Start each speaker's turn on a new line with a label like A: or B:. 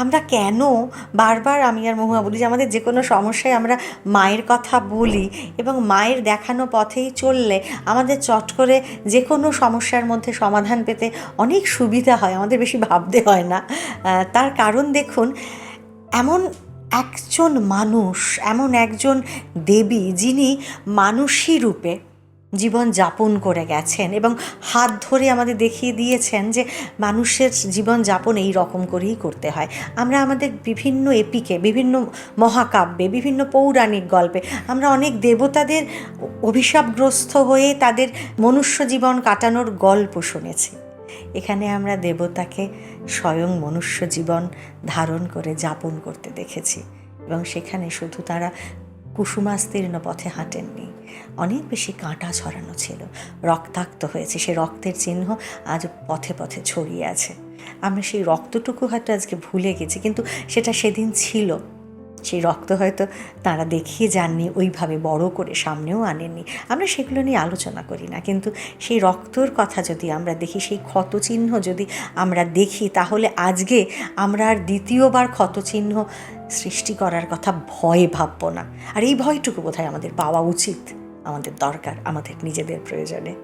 A: আমরা কেন বারবার আমি আর মহুয়া বলি যে আমাদের যে কোনো সমস্যায় আমরা মায়ের কথা বলি এবং মায়ের দেখানো পথেই চললে আমাদের চট করে যে কোনো সমস্যার মধ্যে সমাধান পেতে অনেক সুবিধা হয়, আমাদের বেশি ভাবতে হয় না। তার কারণ দেখুন, এমন একজন মানুষ, এমন একজন দেবী যিনি মানুষী রূপে জীবন যাপন করে গেছেন এবং হাত ধরে আমাদের দেখিয়ে দিয়েছেন যে মানুষের জীবন যাপন এই রকম করেই করতে হয়। আমরা আমাদের বিভিন্ন এপিকে, বিভিন্ন মহাকাব্যে, বিভিন্ন পৌরাণিক গল্পে, আমরা অনেক দেবতাদের অভিশাপগ্রস্ত হয়ে তাদের মনুষ্য জীবন কাটানোর গল্প শুনেছি। এখানে আমরা দেবতাকে স্বয়ং মনুষ্য জীবন ধারণ করে যাপন করতে দেখেছি এবং সেখানে শুধু তারা কুসুমাস্তীর্ণ পথে হাঁটেননি। অনেক বেশি কাঁটা ছড়ানো ছিল। রক্তাক্ত হয়েছে। সে রক্তের চিহ্ন আজ পথে পথে ছড়িয়ে আছে। আমরা সেই রক্তটুকু হয়তো আজকে ভুলে গেছি, কিন্তু সেটা সেদিন ছিল। সেই রক্ত হয়তো তারা দেখিয়ে যাননি, ওইভাবে বড় করে সামনেও আনেননি। আমরা সেগুলো নিয়ে আলোচনা করি না, কিন্তু সেই রক্তর কথা যদি আমরা দেখি, সেই ক্ষতচিহ্ন যদি আমরা দেখি, তাহলে আজকে আমরা আর দ্বিতীয়বার ক্ষতচিহ্ন সৃষ্টি করার কথা ভয়ে ভাববো না। আর এই ভয়টুকু বোধহয় আমাদের পাওয়া উচিত। আমাদের দরকার আমাদের নিজেদের প্রয়োজনে।